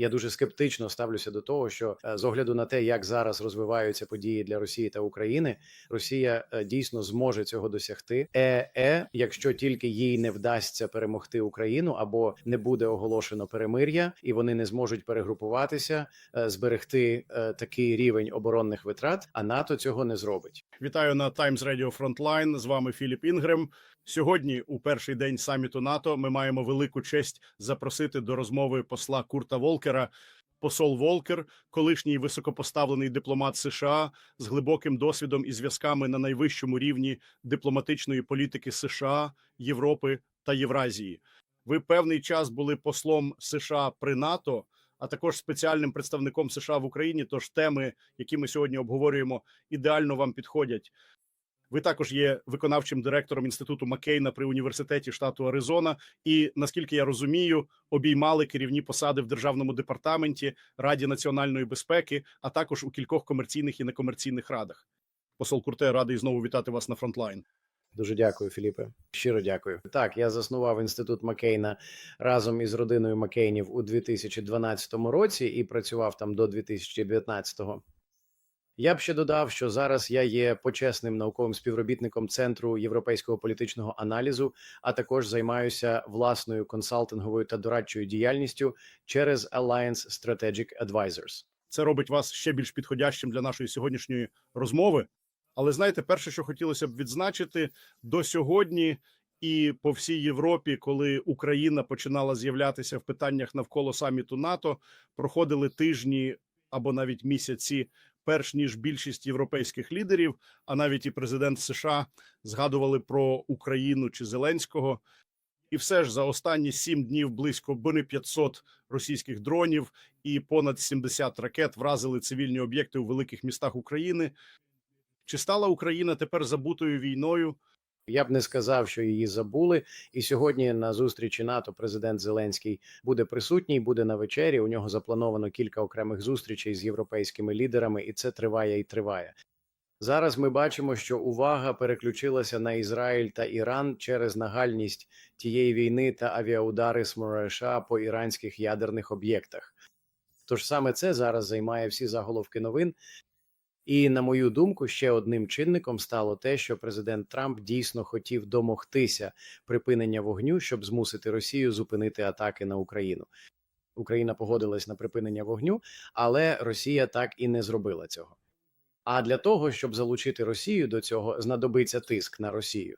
Я дуже скептично ставлюся до того, що е, з огляду на те, як зараз розвиваються події для Росії та України, Росія е, дійсно зможе цього досягти. Е, е, якщо тільки їй не вдасться перемогти Україну або не буде оголошено перемир'я, і вони не зможуть перегрупуватися, зберегти такий рівень оборонних витрат, а НАТО цього не зробить. Вітаю на Times Radio Frontline. З вами Філіп Інгрем. Сьогодні, у перший день саміту НАТО, ми маємо велику честь запросити до розмови посла Курта Волкера. Посол Волкер, колишній високопоставлений дипломат США з глибоким досвідом і зв'язками на найвищому рівні дипломатичної політики США, Європи та Євразії. Ви певний час були послом США при НАТО, а також спеціальним представником США в Україні. Тож теми, які ми сьогодні обговорюємо, ідеально вам підходять. Ви також є виконавчим директором інституту Маккейна при університеті штату Аризона, і наскільки я розумію, обіймали керівні посади в державному департаменті Раді національної безпеки, а також у кількох комерційних і некомерційних радах. Посол Курте радий знову вітати вас на фронтлайн. Дуже дякую, Філіпе. Щиро дякую. Так, я заснував інститут Маккейна разом із родиною Маккейнів у 2012 році і працював там до 2019-го. Я б ще додав, що зараз я є почесним науковим співробітником Центру європейського політичного аналізу, а також займаюся власною консалтинговою та дорадчою діяльністю через Alliance Strategic Advisors. Це робить вас ще більш підходящим для нашої сьогоднішньої розмови. Але знаєте, перше, що хотілося б відзначити до сьогодні і по всій Європі, коли Україна починала з'являтися в питаннях навколо саміту НАТО, проходили тижні або навіть місяці, перш ніж більшість європейських лідерів, а навіть і президент США згадували про Україну чи Зеленського. І все ж за останні сім днів близько бони 500 російських дронів і понад 70 ракет вразили цивільні об'єкти у великих містах України. Чи стала Україна тепер забутою війною? Я б не сказав, що її забули. І сьогодні на зустрічі НАТО президент Зеленський буде присутній, буде на вечері. У нього заплановано кілька окремих зустрічей з європейськими лідерами, і це триває і триває. Зараз ми бачимо, що увага переключилася на Ізраїль та Іран через нагальність тієї війни та авіаудари СМРШ по іранських ядерних об'єктах. Тож саме це зараз займає всі заголовки новин. І на мою думку, ще одним чинником стало те, що президент Трамп дійсно хотів домогтися припинення вогню, щоб змусити Росію зупинити атаки на Україну. Україна погодилась на припинення вогню, але Росія так і не зробила цього. А для того, щоб залучити Росію до цього, знадобиться тиск на Росію.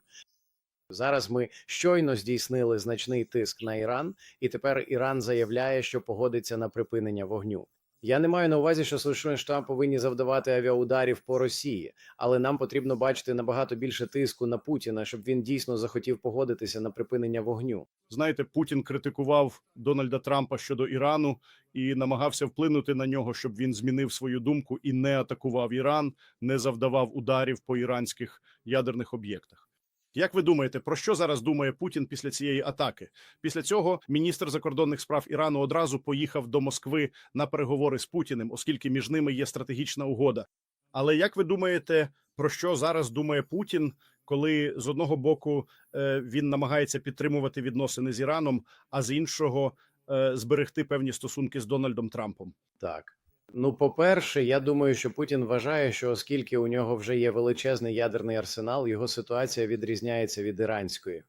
Зараз ми щойно здійснили значний тиск на Іран, і тепер Іран заявляє, що погодиться на припинення вогню. Я не маю на увазі, що Сполучені Штати повинні завдавати авіаударів по Росії, але нам потрібно бачити набагато більше тиску на Путіна, щоб він дійсно захотів погодитися на припинення вогню. Знаєте, Путін критикував Дональда Трампа щодо Ірану і намагався вплинути на нього, щоб він змінив свою думку і не атакував Іран, не завдавав ударів по іранських ядерних об'єктах. Як ви думаєте, про що зараз думає Путін після цієї атаки? Після цього міністр закордонних справ Ірану одразу поїхав до Москви на переговори з Путіним, оскільки між ними є стратегічна угода. Але як ви думаєте, про що зараз думає Путін, коли з одного боку е, він намагається підтримувати відносини з Іраном, а з іншого е, зберегти певні стосунки з Дональдом Трампом? Так. Ну, по-перше, я думаю, що Путін вважає, що оскільки у нього вже є величезний ядерний арсенал, його ситуація відрізняється від іранської.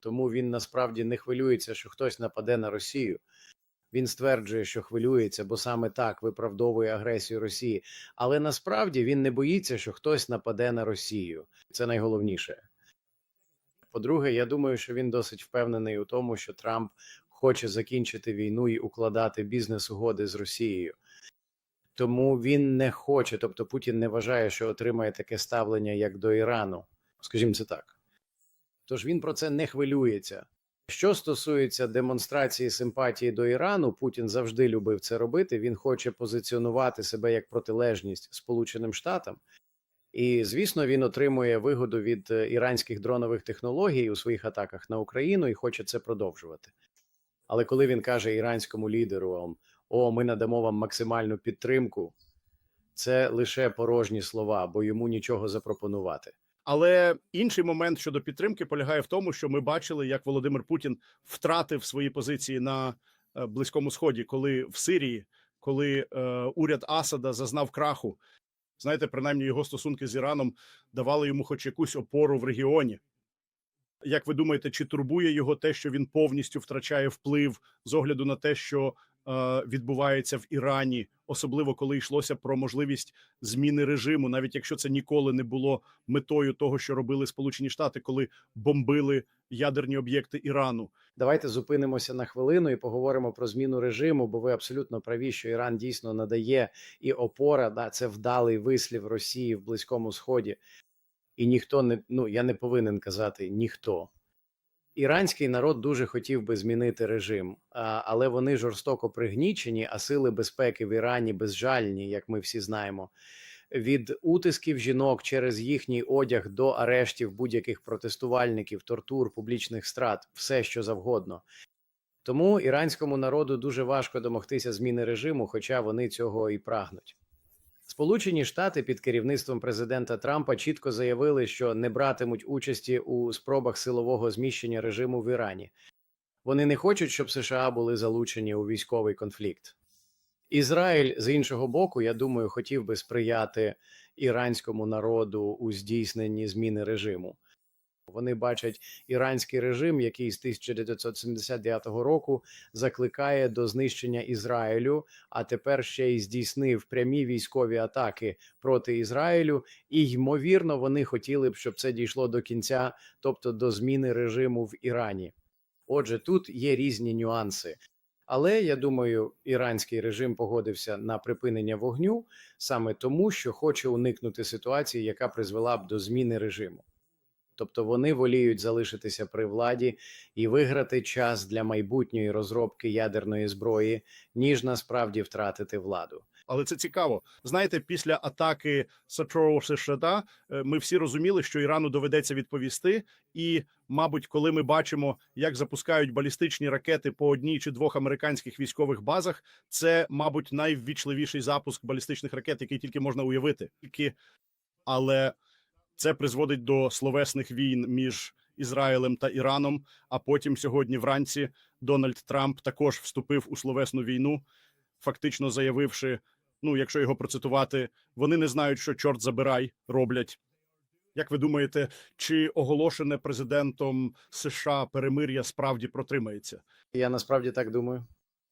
Тому він насправді не хвилюється, що хтось нападе на Росію. Він стверджує, що хвилюється, бо саме так виправдовує агресію Росії. Але насправді він не боїться, що хтось нападе на Росію. Це найголовніше. По-друге, я думаю, що він досить впевнений у тому, що Трамп хоче закінчити війну і укладати бізнес-угоди з Росією. Тому він не хоче, тобто Путін не вважає, що отримає таке ставлення, як до Ірану. Скажімо це так. Тож він про це не хвилюється. Що стосується демонстрації симпатії до Ірану, Путін завжди любив це робити. Він хоче позиціонувати себе як протилежність Сполученим Штатам. І звісно, він отримує вигоду від е, іранських дронових технологій у своїх атаках на Україну і хоче це продовжувати. Але коли він каже іранському лідеру: О, ми надамо вам максимальну підтримку, це лише порожні слова, бо йому нічого запропонувати. Але інший момент щодо підтримки полягає в тому, що ми бачили, як Володимир Путін втратив свої позиції на е, Близькому Сході, коли в Сирії, коли е, уряд Асада зазнав краху. Знаєте, принаймні його стосунки з Іраном давали йому хоч якусь опору в регіоні. Як ви думаєте, чи турбує його те, що він повністю втрачає вплив з огляду на те, що е, відбувається в Ірані, особливо коли йшлося про можливість зміни режиму, навіть якщо це ніколи не було метою того, що робили Сполучені Штати, коли бомбили ядерні об'єкти Ірану? Давайте зупинимося на хвилину і поговоримо про зміну режиму, бо ви абсолютно праві, що Іран дійсно надає і опора. Да, це вдалий вислів Росії в Близькому Сході. І ніхто не ну я не повинен казати ніхто. Іранський народ дуже хотів би змінити режим, але вони жорстоко пригнічені, а сили безпеки в Ірані безжальні, як ми всі знаємо. Від утисків жінок через їхній одяг до арештів будь-яких протестувальників, тортур, публічних страт, все що завгодно. Тому іранському народу дуже важко домогтися зміни режиму, хоча вони цього і прагнуть. Сполучені Штати під керівництвом президента Трампа чітко заявили, що не братимуть участі у спробах силового зміщення режиму в Ірані. Вони не хочуть, щоб США були залучені у військовий конфлікт. Ізраїль з іншого боку, я думаю, хотів би сприяти іранському народу у здійсненні зміни режиму. Вони бачать іранський режим, який з 1979 року закликає до знищення Ізраїлю, а тепер ще й здійснив прямі військові атаки проти Ізраїлю. І ймовірно, вони хотіли б, щоб це дійшло до кінця, тобто до зміни режиму в Ірані. Отже, тут є різні нюанси. Але я думаю, іранський режим погодився на припинення вогню саме тому, що хоче уникнути ситуації, яка призвела б до зміни режиму. Тобто вони воліють залишитися при владі і виграти час для майбутньої розробки ядерної зброї, ніж насправді втратити владу. Але це цікаво. Знаєте, після атаки Сачору США е, ми всі розуміли, що Ірану доведеться відповісти. І, мабуть, коли ми бачимо, як запускають балістичні ракети по одній чи двох американських військових базах, це, мабуть, найввічливіший запуск балістичних ракет, який тільки можна уявити. Але це призводить до словесних війн між Ізраїлем та Іраном. А потім сьогодні вранці Дональд Трамп також вступив у словесну війну, фактично заявивши: ну, якщо його процитувати, вони не знають, що чорт забирай роблять. Як ви думаєте, чи оголошене президентом США перемир'я справді протримається? Я насправді так думаю.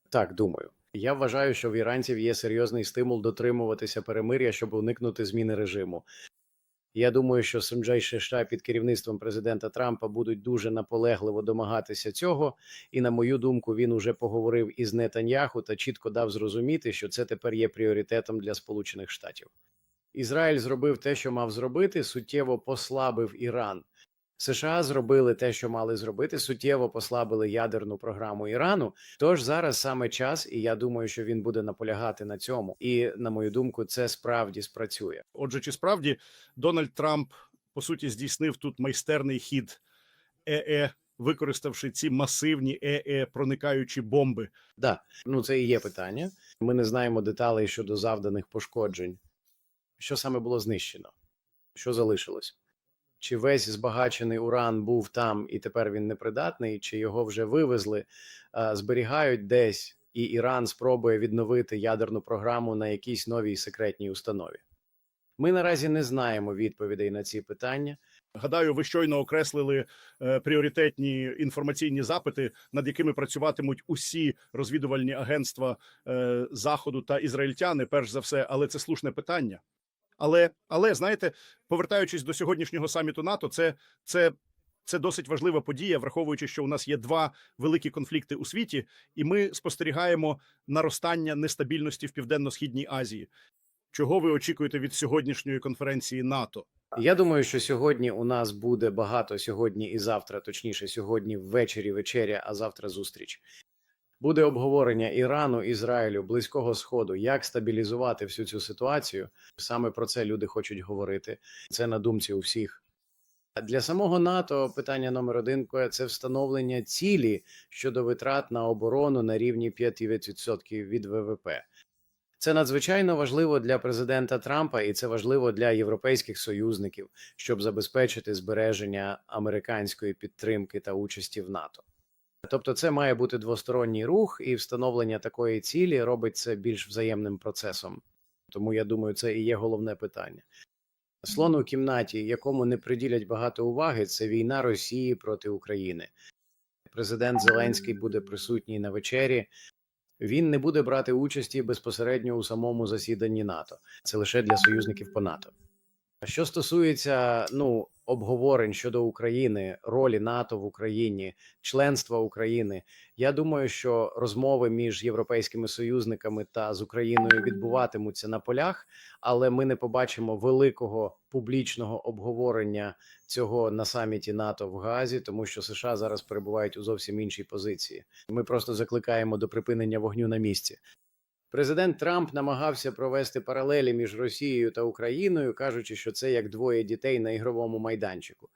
Так, думаю. Я вважаю, що в іранців є серйозний стимул дотримуватися перемир'я, щоб уникнути зміни режиму. Я думаю, що Симджай США під керівництвом президента Трампа будуть дуже наполегливо домагатися цього. І на мою думку, він уже поговорив із Нетаньяху та чітко дав зрозуміти, що це тепер є пріоритетом для Сполучених Штатів. Ізраїль зробив те, що мав зробити, суттєво послабив Іран. США зробили те, що мали зробити, суттєво послабили ядерну програму Ірану. Тож зараз саме час, і я думаю, що він буде наполягати на цьому. І на мою думку, це справді спрацює. Отже, чи справді Дональд Трамп по суті здійснив тут майстерний хід ЕЕ, використавши ці масивні ЕЕ проникаючі бомби? Да, ну це і є питання. Ми не знаємо деталей щодо завданих пошкоджень. Що саме було знищено? Що залишилось? Чи весь збагачений уран був там і тепер він непридатний, чи його вже вивезли, зберігають десь, і Іран спробує відновити ядерну програму на якійсь новій секретній установі? Ми наразі не знаємо відповідей на ці питання. Гадаю, ви щойно окреслили е, пріоритетні інформаційні запити, над якими працюватимуть усі розвідувальні агентства е, заходу та ізраїльтяни, перш за все, але це слушне питання. Але, але знаєте, повертаючись до сьогоднішнього саміту НАТО, це, це, це досить важлива подія, враховуючи, що у нас є два великі конфлікти у світі, і ми спостерігаємо наростання нестабільності в південно-східній Азії. Чого ви очікуєте від сьогоднішньої конференції НАТО? Я думаю, що сьогодні у нас буде багато сьогодні і завтра, точніше, сьогодні ввечері вечеря, а завтра зустріч. Буде обговорення Ірану, Ізраїлю, Близького Сходу, як стабілізувати всю цю ситуацію. Саме про це люди хочуть говорити. Це на думці у всіх. Для самого НАТО питання номер один це встановлення цілі щодо витрат на оборону на рівні 5% від ВВП. Це надзвичайно важливо для президента Трампа, і це важливо для європейських союзників, щоб забезпечити збереження американської підтримки та участі в НАТО. Тобто, це має бути двосторонній рух, і встановлення такої цілі робить це більш взаємним процесом. Тому я думаю, це і є головне питання. Слон у кімнаті, якому не приділять багато уваги, це війна Росії проти України. Президент Зеленський буде присутній на вечері. Він не буде брати участі безпосередньо у самому засіданні НАТО. Це лише для союзників по НАТО. А Що стосується ну обговорень щодо України, ролі НАТО в Україні, членства України, я думаю, що розмови між європейськими союзниками та з Україною відбуватимуться на полях, але ми не побачимо великого публічного обговорення цього на саміті НАТО в Газі, тому що США зараз перебувають у зовсім іншій позиції. Ми просто закликаємо до припинення вогню на місці. Президент Трамп намагався провести паралелі між Росією та Україною, кажучи, що це як двоє дітей на ігровому майданчику.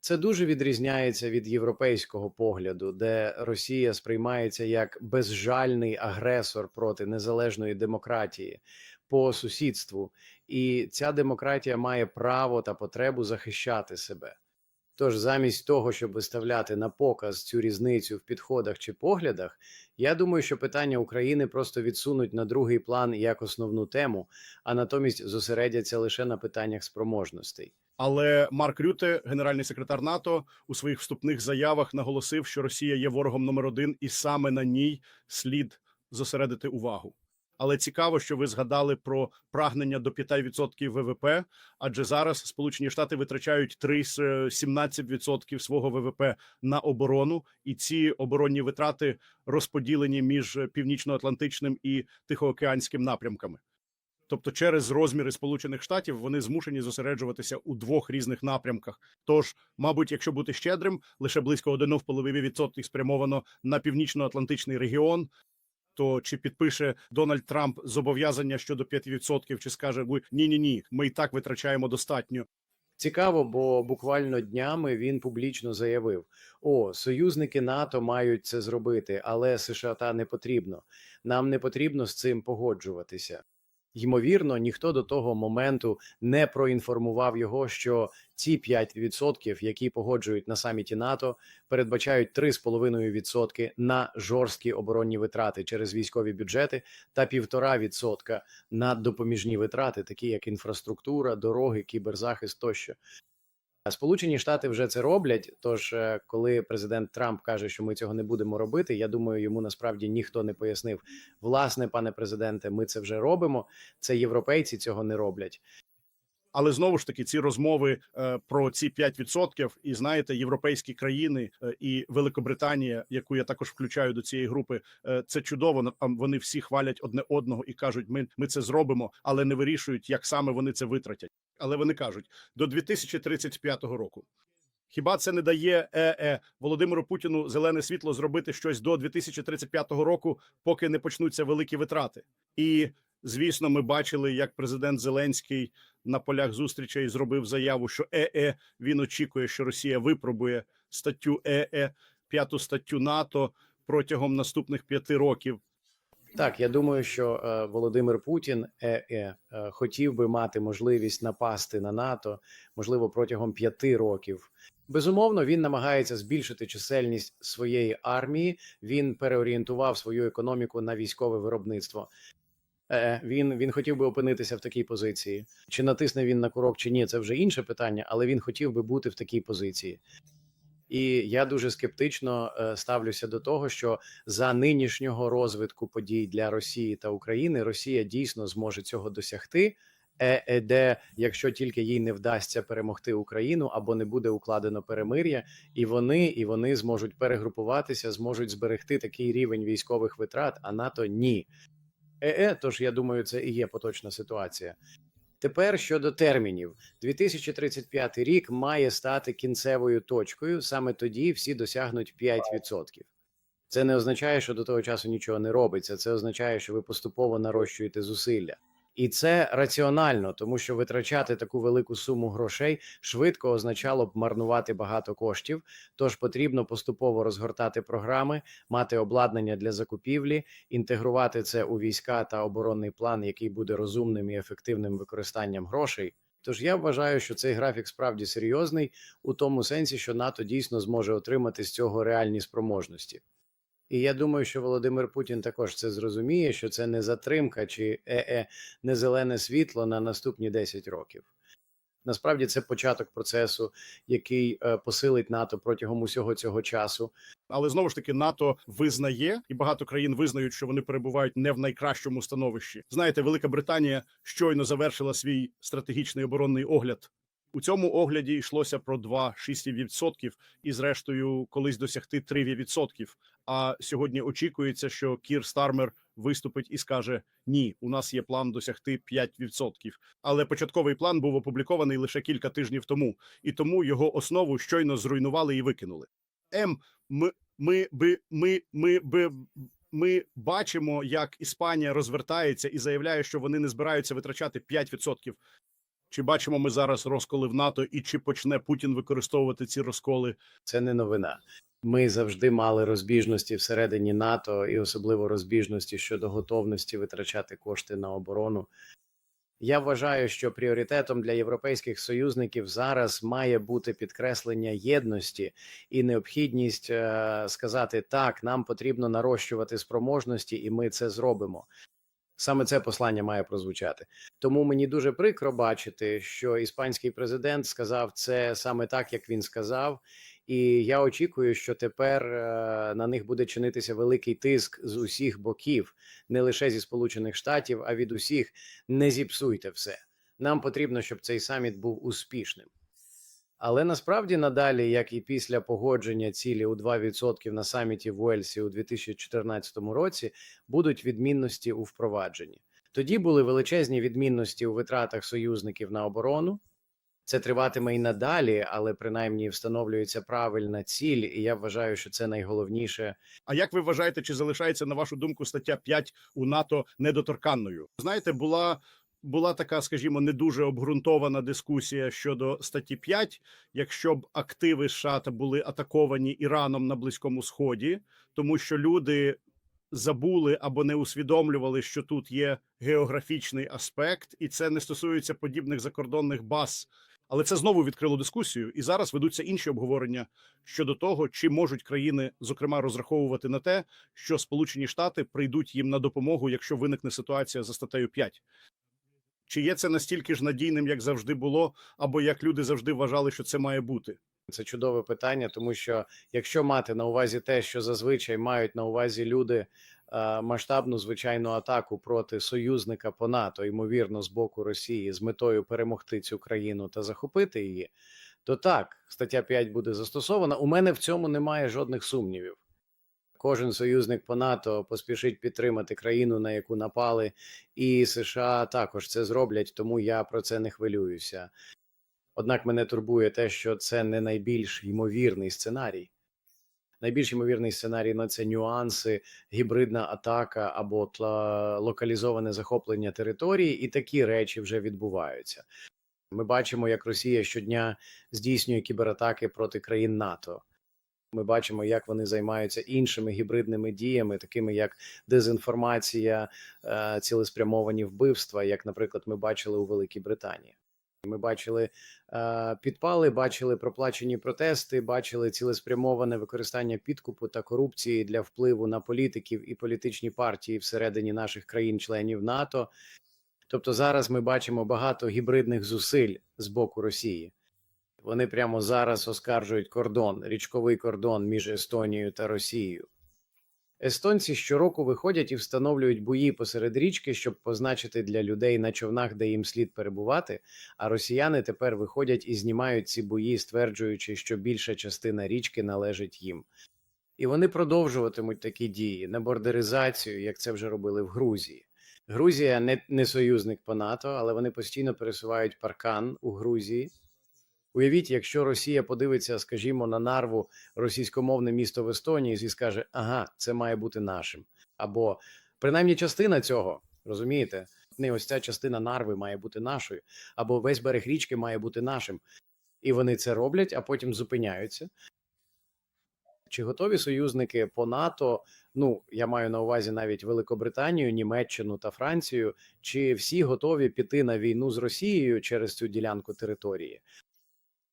Це дуже відрізняється від європейського погляду, де Росія сприймається як безжальний агресор проти незалежної демократії по сусідству, і ця демократія має право та потребу захищати себе. Тож, замість того, щоб виставляти на показ цю різницю в підходах чи поглядах, я думаю, що питання України просто відсунуть на другий план як основну тему, а натомість зосередяться лише на питаннях спроможностей. Але Марк Рюте, генеральний секретар НАТО, у своїх вступних заявах наголосив, що Росія є ворогом номер один, і саме на ній слід зосередити увагу. Але цікаво, що ви згадали про прагнення до 5% ВВП, адже зараз Сполучені Штати витрачають 3 з, е, 17% свого ВВП на оборону, і ці оборонні витрати розподілені між північноатлантичним і тихоокеанським напрямками. Тобто, через розміри Сполучених Штатів вони змушені зосереджуватися у двох різних напрямках. Тож, мабуть, якщо бути щедрим, лише близько 1,5% спрямовано на північно-атлантичний регіон. То чи підпише Дональд Трамп зобов'язання щодо 5%, чи скаже ні, ні, ні, ми і так витрачаємо достатньо. Цікаво, бо буквально днями він публічно заявив: О, союзники НАТО мають це зробити, але США та не потрібно. Нам не потрібно з цим погоджуватися. Ймовірно, ніхто до того моменту не проінформував його, що ці 5%, які погоджують на саміті НАТО, передбачають 3,5% на жорсткі оборонні витрати через військові бюджети та 1,5% на допоміжні витрати, такі як інфраструктура, дороги, кіберзахист тощо. Сполучені Штати вже це роблять. Тож, е, коли президент Трамп каже, що ми цього не будемо робити, я думаю, йому насправді ніхто не пояснив. Власне, пане президенте, ми це вже робимо. Це європейці цього не роблять. Але знову ж таки, ці розмови е, про ці 5%, і знаєте, європейські країни е, і Великобританія, яку я також включаю до цієї групи, е, це чудово. Вони всі хвалять одне одного і кажуть, ми, ми це зробимо, але не вирішують, як саме вони це витратять. Але вони кажуть до 2035 року. Хіба це не дає ЕЕ Володимиру Путіну зелене світло зробити щось до 2035 року, поки не почнуться великі витрати? І звісно, ми бачили, як президент Зеленський на полях зустрічей зробив заяву, що ЕЕ він очікує, що Росія випробує статтю ЕЕ, п'яту статтю НАТО протягом наступних п'яти років. Так, я думаю, що е, Володимир Путін е, е, хотів би мати можливість напасти на НАТО, можливо, протягом п'яти років. Безумовно, він намагається збільшити чисельність своєї армії. Він переорієнтував свою економіку на військове виробництво. Він, він хотів би опинитися в такій позиції. Чи натисне він на курок, чи ні, це вже інше питання, але він хотів би бути в такій позиції. І я дуже скептично е, ставлюся до того, що за нинішнього розвитку подій для Росії та України Росія дійсно зможе цього досягти. Де якщо тільки їй не вдасться перемогти Україну або не буде укладено перемир'я, і вони і вони зможуть перегрупуватися, зможуть зберегти такий рівень військових витрат, а НАТО ні. Е, тож я думаю, це і є поточна ситуація. Тепер щодо термінів, 2035 рік має стати кінцевою точкою. Саме тоді всі досягнуть 5%. Це не означає, що до того часу нічого не робиться. Це означає, що ви поступово нарощуєте зусилля. І це раціонально, тому що витрачати таку велику суму грошей швидко означало б марнувати багато коштів. Тож потрібно поступово розгортати програми, мати обладнання для закупівлі, інтегрувати це у війська та оборонний план, який буде розумним і ефективним використанням грошей. Тож я вважаю, що цей графік справді серйозний у тому сенсі, що НАТО дійсно зможе отримати з цього реальні спроможності. І я думаю, що Володимир Путін також це зрозуміє, що це не затримка чи е-е, не зелене світло на наступні 10 років. Насправді це початок процесу, який е, посилить НАТО протягом усього цього часу. Але знову ж таки НАТО визнає, і багато країн визнають, що вони перебувають не в найкращому становищі. Знаєте, Велика Британія щойно завершила свій стратегічний оборонний огляд. У цьому огляді йшлося про 2,6% і, зрештою, колись досягти 3%. А сьогодні очікується, що Кір Стармер виступить і скаже: Ні, у нас є план досягти 5%. Але початковий план був опублікований лише кілька тижнів тому, і тому його основу щойно зруйнували і викинули. М, ми, ми би ми, ми би. Ми бачимо, як Іспанія розвертається і заявляє, що вони не збираються витрачати 5%. Чи бачимо ми зараз розколи в НАТО, і чи почне Путін використовувати ці розколи? Це не новина. Ми завжди мали розбіжності всередині НАТО і особливо розбіжності щодо готовності витрачати кошти на оборону. Я вважаю, що пріоритетом для європейських союзників зараз має бути підкреслення єдності і необхідність е, сказати так, нам потрібно нарощувати спроможності, і ми це зробимо. Саме це послання має прозвучати. Тому мені дуже прикро бачити, що іспанський президент сказав це саме так, як він сказав. І я очікую, що тепер е, на них буде чинитися великий тиск з усіх боків, не лише зі Сполучених Штатів, а від усіх. Не зіпсуйте все. Нам потрібно, щоб цей саміт був успішним. Але насправді надалі, як і після погодження цілі у 2% на саміті в Уельсі у 2014 році, будуть відмінності у впровадженні. Тоді були величезні відмінності у витратах союзників на оборону. Це триватиме і надалі, але принаймні встановлюється правильна ціль, і я вважаю, що це найголовніше. А як ви вважаєте, чи залишається на вашу думку стаття 5 у НАТО недоторканною? Знаєте, була була така, скажімо, не дуже обґрунтована дискусія щодо статті 5, якщо б активи США були атаковані Іраном на Близькому Сході, тому що люди забули або не усвідомлювали, що тут є географічний аспект, і це не стосується подібних закордонних баз. Але це знову відкрило дискусію, і зараз ведуться інші обговорення щодо того, чи можуть країни, зокрема, розраховувати на те, що Сполучені Штати прийдуть їм на допомогу, якщо виникне ситуація за статтею 5. Чи є це настільки ж надійним, як завжди було, або як люди завжди вважали, що це має бути? Це чудове питання, тому що якщо мати на увазі те, що зазвичай мають на увазі люди е, масштабну звичайну атаку проти союзника по НАТО, ймовірно, з боку Росії, з метою перемогти цю країну та захопити її, то так, стаття 5 буде застосована. У мене в цьому немає жодних сумнівів. Кожен союзник по НАТО поспішить підтримати країну, на яку напали, і США також це зроблять, тому я про це не хвилююся. Однак мене турбує те, що це не найбільш ймовірний сценарій. Найбільш ймовірний сценарій на це нюанси, гібридна атака або тла... локалізоване захоплення території, і такі речі вже відбуваються. Ми бачимо, як Росія щодня здійснює кібератаки проти країн НАТО. Ми бачимо, як вони займаються іншими гібридними діями, такими як дезінформація, е, цілеспрямовані вбивства, як, наприклад, ми бачили у Великій Британії. Ми бачили е, підпали, бачили проплачені протести, бачили цілеспрямоване використання підкупу та корупції для впливу на політиків і політичні партії всередині наших країн-членів НАТО. Тобто зараз ми бачимо багато гібридних зусиль з боку Росії. Вони прямо зараз оскаржують кордон, річковий кордон між Естонією та Росією. Естонці щороку виходять і встановлюють бої посеред річки, щоб позначити для людей на човнах, де їм слід перебувати. А росіяни тепер виходять і знімають ці бої, стверджуючи, що більша частина річки належить їм. І вони продовжуватимуть такі дії на бордеризацію, як це вже робили в Грузії. Грузія не, не союзник по НАТО, але вони постійно пересувають паркан у Грузії. Уявіть, якщо Росія подивиться, скажімо, на нарву російськомовне місто в Естонії і скаже: ага, це має бути нашим. Або принаймні частина цього, розумієте? Не ось ця частина нарви має бути нашою, або весь берег річки має бути нашим. І вони це роблять, а потім зупиняються. Чи готові союзники по НАТО? Ну я маю на увазі навіть Великобританію, Німеччину та Францію. Чи всі готові піти на війну з Росією через цю ділянку території?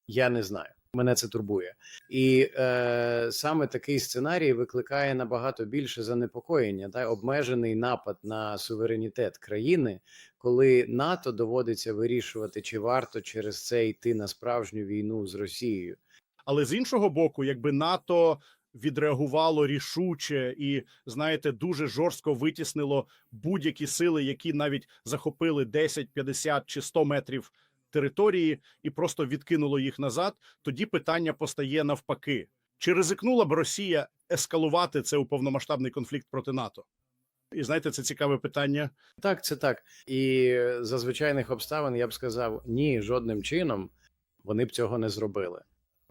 Я не знаю. Мене це турбує, і е, саме такий сценарій викликає набагато більше занепокоєння та обмежений напад на суверенітет країни, коли НАТО доводиться вирішувати, чи варто через це йти на справжню війну з Росією. Але з іншого боку, якби НАТО відреагувало рішуче і знаєте, дуже жорстко витіснило будь-які сили, які навіть захопили 10, 50 чи 100 метрів території, і просто відкинуло їх назад. Тоді питання постає навпаки: чи ризикнула б Росія ескалувати це у повномасштабний конфлікт проти НАТО? І знаєте, це цікаве питання. Так, це так. І за звичайних обставин я б сказав ні, жодним чином вони б цього не зробили.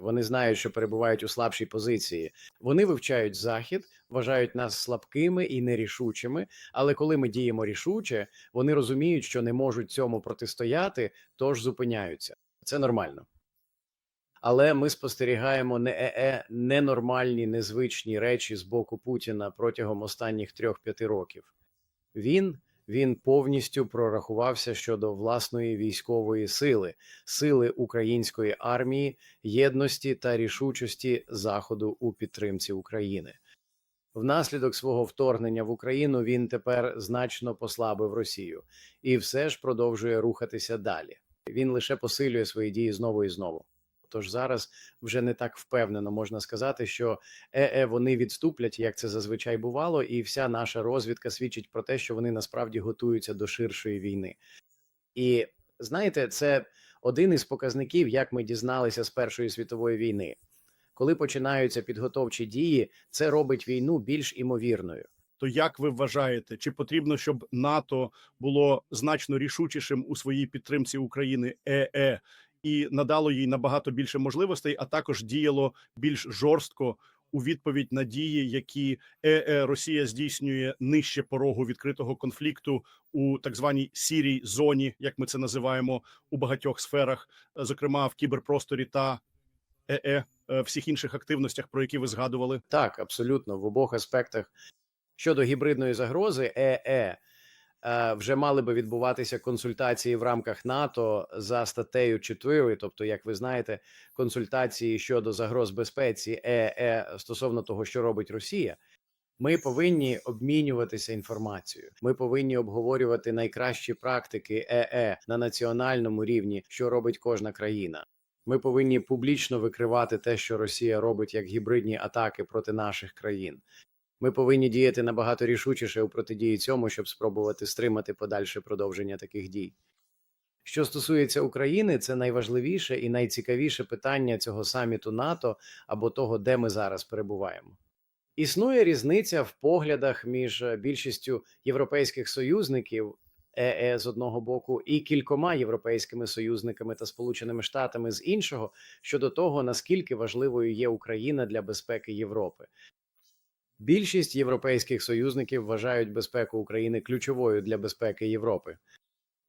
Вони знають, що перебувають у слабшій позиції. Вони вивчають захід, вважають нас слабкими і нерішучими. Але коли ми діємо рішуче, вони розуміють, що не можуть цьому протистояти, тож зупиняються. Це нормально. Але ми спостерігаємо не ЕЕ, ненормальні, незвичні речі з боку Путіна протягом останніх трьох-п'яти років. Він він повністю прорахувався щодо власної військової сили, сили української армії, єдності та рішучості Заходу у підтримці України. Внаслідок свого вторгнення в Україну він тепер значно послабив Росію і все ж продовжує рухатися далі. Він лише посилює свої дії знову і знову. Тож зараз вже не так впевнено можна сказати, що ЕЕ вони відступлять, як це зазвичай бувало, і вся наша розвідка свідчить про те, що вони насправді готуються до ширшої війни. І знаєте, це один із показників, як ми дізналися з Першої світової війни. Коли починаються підготовчі дії, це робить війну більш імовірною. То як ви вважаєте, чи потрібно, щоб НАТО було значно рішучішим у своїй підтримці України ЕЕ і надало їй набагато більше можливостей, а також діяло більш жорстко у відповідь на дії, які Росія здійснює нижче порогу відкритого конфлікту у так званій сірій зоні, як ми це називаємо у багатьох сферах, зокрема в кіберпросторі та ЕЕ, е, всіх інших активностях, про які ви згадували. Так, абсолютно в обох аспектах щодо гібридної загрози, ЕЕ е, вже мали би відбуватися консультації в рамках НАТО за статтею 4, тобто, як ви знаєте, консультації щодо загроз безпеці ЕЕ стосовно того, що робить Росія. Ми повинні обмінюватися інформацією. Ми повинні обговорювати найкращі практики ЕЕ на національному рівні, що робить кожна країна. Ми повинні публічно викривати те, що Росія робить як гібридні атаки проти наших країн. Ми повинні діяти набагато рішучіше у протидії цьому, щоб спробувати стримати подальше продовження таких дій. Що стосується України, це найважливіше і найцікавіше питання цього саміту НАТО або того, де ми зараз перебуваємо. Існує різниця в поглядах між більшістю європейських союзників ЕЕ з одного боку і кількома європейськими союзниками та Сполученими Штатами з іншого щодо того, наскільки важливою є Україна для безпеки Європи. Більшість європейських союзників вважають безпеку України ключовою для безпеки Європи.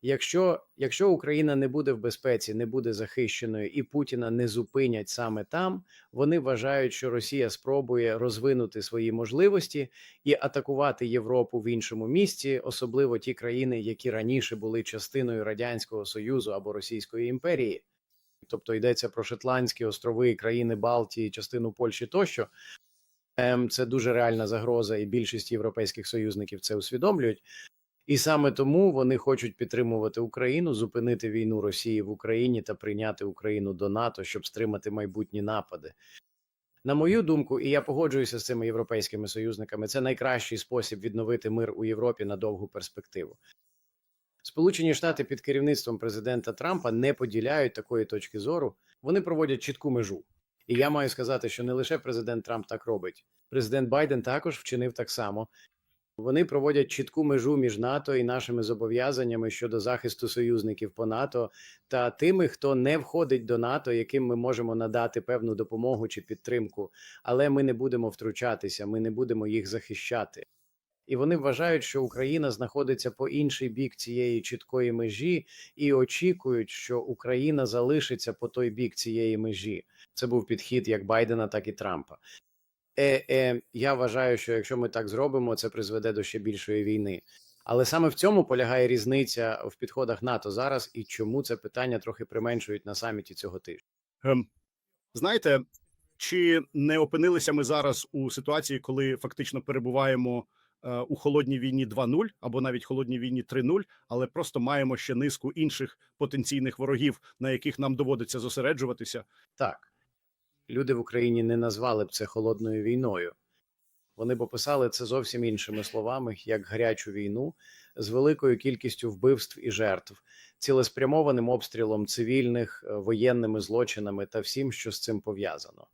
Якщо, якщо Україна не буде в безпеці, не буде захищеною і Путіна не зупинять саме там, вони вважають, що Росія спробує розвинути свої можливості і атакувати Європу в іншому місці, особливо ті країни, які раніше були частиною Радянського Союзу або Російської імперії. Тобто йдеться про Шотландські острови, країни Балтії, частину Польщі тощо. Це дуже реальна загроза, і більшість європейських союзників це усвідомлюють. І саме тому вони хочуть підтримувати Україну, зупинити війну Росії в Україні та прийняти Україну до НАТО, щоб стримати майбутні напади. На мою думку, і я погоджуюся з цими європейськими союзниками, це найкращий спосіб відновити мир у Європі на довгу перспективу. Сполучені Штати під керівництвом президента Трампа не поділяють такої точки зору. Вони проводять чітку межу. І я маю сказати, що не лише президент Трамп так робить. Президент Байден також вчинив так само. Вони проводять чітку межу між НАТО і нашими зобов'язаннями щодо захисту союзників по НАТО та тими, хто не входить до НАТО, яким ми можемо надати певну допомогу чи підтримку, але ми не будемо втручатися, ми не будемо їх захищати. І вони вважають, що Україна знаходиться по інший бік цієї чіткої межі, і очікують, що Україна залишиться по той бік цієї межі. Це був підхід як Байдена, так і Трампа. Е, е, я вважаю, що якщо ми так зробимо, це призведе до ще більшої війни. Але саме в цьому полягає різниця в підходах НАТО зараз, і чому це питання трохи применшують на саміті цього тижня. Ем, знаєте, чи не опинилися ми зараз у ситуації, коли фактично перебуваємо е, у холодній війні 2.0 або навіть холодній війні 3.0, але просто маємо ще низку інших потенційних ворогів, на яких нам доводиться зосереджуватися? Так, люди в Україні не назвали б це холодною війною. Вони б описали це зовсім іншими словами, як гарячу війну з великою кількістю вбивств і жертв, цілеспрямованим обстрілом цивільних, е, воєнними злочинами та всім, що з цим пов'язано.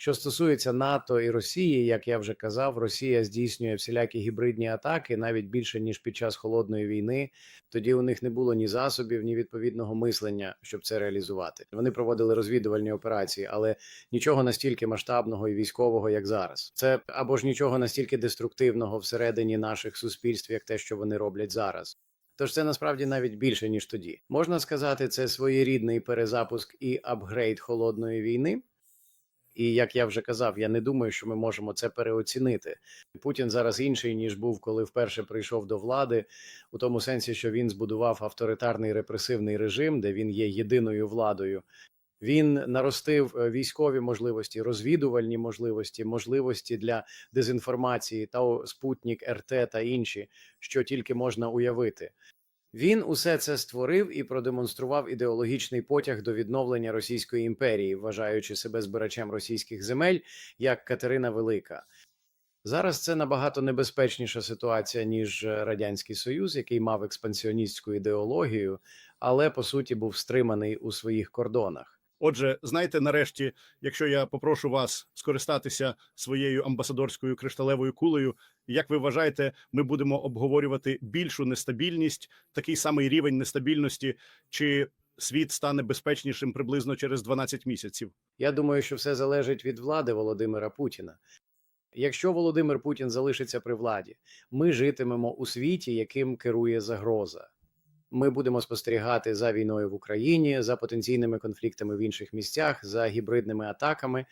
Що стосується НАТО і Росії, як я вже казав, Росія здійснює всілякі гібридні атаки навіть більше ніж під час холодної війни. Тоді у них не було ні засобів, ні відповідного мислення, щоб це реалізувати. Вони проводили розвідувальні операції, але нічого настільки масштабного і військового, як зараз. Це або ж нічого настільки деструктивного всередині наших суспільств, як те, що вони роблять зараз. Тож це насправді навіть більше ніж тоді. Можна сказати, це своєрідний перезапуск і апгрейд холодної війни. І як я вже казав, я не думаю, що ми можемо це переоцінити. Путін зараз інший ніж був, коли вперше прийшов до влади, у тому сенсі, що він збудував авторитарний репресивний режим, де він є єдиною владою. Він наростив е, військові можливості, розвідувальні можливості, можливості для дезінформації та Спутник, РТ та інші, що тільки можна уявити. Він усе це створив і продемонстрував ідеологічний потяг до відновлення Російської імперії, вважаючи себе збирачем російських земель як Катерина Велика. Зараз це набагато небезпечніша ситуація ніж е, радянський союз, який мав експансіоністську ідеологію, але по суті був стриманий у своїх кордонах. Отже, знаєте, нарешті, якщо я попрошу вас скористатися своєю амбасадорською кришталевою кулею, як ви вважаєте, ми будемо обговорювати більшу нестабільність, такий самий рівень нестабільності, чи світ стане безпечнішим приблизно через 12 місяців? Я думаю, що все залежить від влади Володимира Путіна. Якщо Володимир Путін залишиться при владі, ми житимемо у світі, яким керує загроза. Ми будемо спостерігати за війною в Україні, за потенційними конфліктами в інших місцях, за гібридними атаками.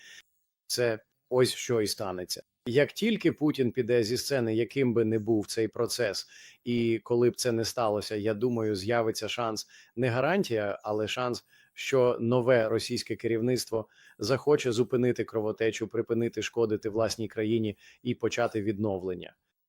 Це ось що і станеться. Як тільки Путін піде зі сцени, яким би не був цей процес, і коли б це не сталося, я думаю, з'явиться шанс не гарантія, але шанс, що нове російське керівництво захоче зупинити кровотечу, припинити шкодити власній країні і почати відновлення.